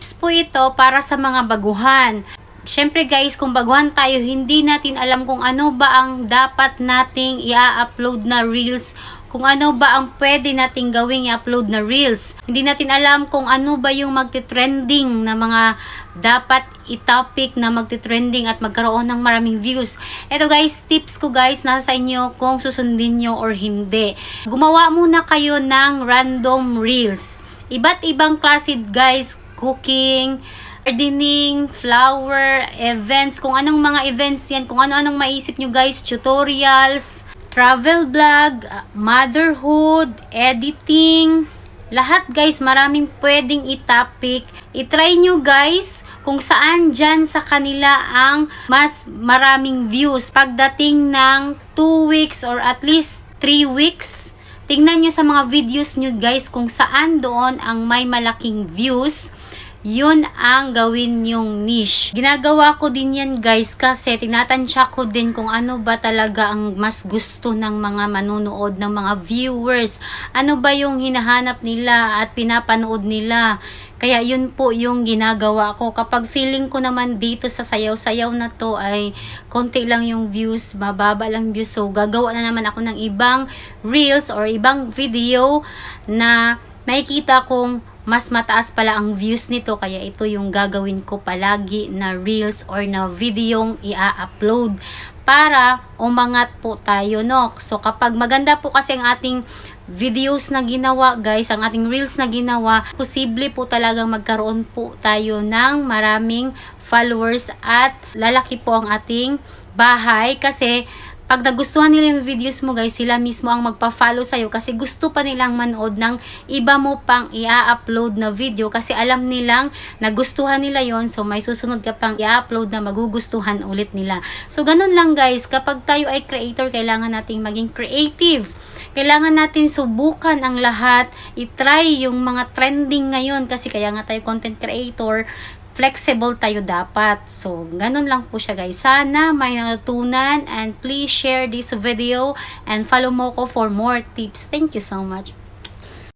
tips po ito para sa mga baguhan. Siyempre guys, kung baguhan tayo, hindi natin alam kung ano ba ang dapat nating i-upload na reels kung ano ba ang pwede nating gawing i-upload na reels. Hindi natin alam kung ano ba yung magte-trending na mga dapat i-topic na magte-trending at magkaroon ng maraming views. Ito guys, tips ko guys, nasa sa inyo kung susundin nyo or hindi. Gumawa muna kayo ng random reels. Iba't ibang klase guys, cooking, gardening, flower, events, kung anong mga events yan, kung ano-anong maisip nyo guys, tutorials, travel vlog, motherhood, editing, lahat guys, maraming pwedeng i-topic. I-try nyo guys kung saan dyan sa kanila ang mas maraming views. Pagdating ng 2 weeks or at least 3 weeks, tingnan nyo sa mga videos nyo guys kung saan doon ang may malaking views yun ang gawin yung niche. Ginagawa ko din yan guys kasi tinatansya ko din kung ano ba talaga ang mas gusto ng mga manunood, ng mga viewers. Ano ba yung hinahanap nila at pinapanood nila. Kaya yun po yung ginagawa ko. Kapag feeling ko naman dito sa sayaw-sayaw na to ay konti lang yung views, mababa lang views. So gagawa na naman ako ng ibang reels or ibang video na nakikita kong mas mataas pala ang views nito kaya ito yung gagawin ko palagi na reels or na videong i-upload para umangat po tayo no? So kapag maganda po kasi ang ating videos na ginawa guys ang ating reels na ginawa posible po talagang magkaroon po tayo ng maraming followers at lalaki po ang ating bahay kasi pag nagustuhan nila yung videos mo guys, sila mismo ang magpa-follow sa'yo kasi gusto pa nilang manood ng iba mo pang i-upload na video kasi alam nilang nagustuhan nila yon so may susunod ka pang i-upload na magugustuhan ulit nila. So ganun lang guys, kapag tayo ay creator, kailangan nating maging creative. Kailangan natin subukan ang lahat, i-try yung mga trending ngayon kasi kaya nga tayo content creator, flexible tayo dapat. So, ganun lang po siya guys. Sana may natutunan and please share this video and follow mo ko for more tips. Thank you so much.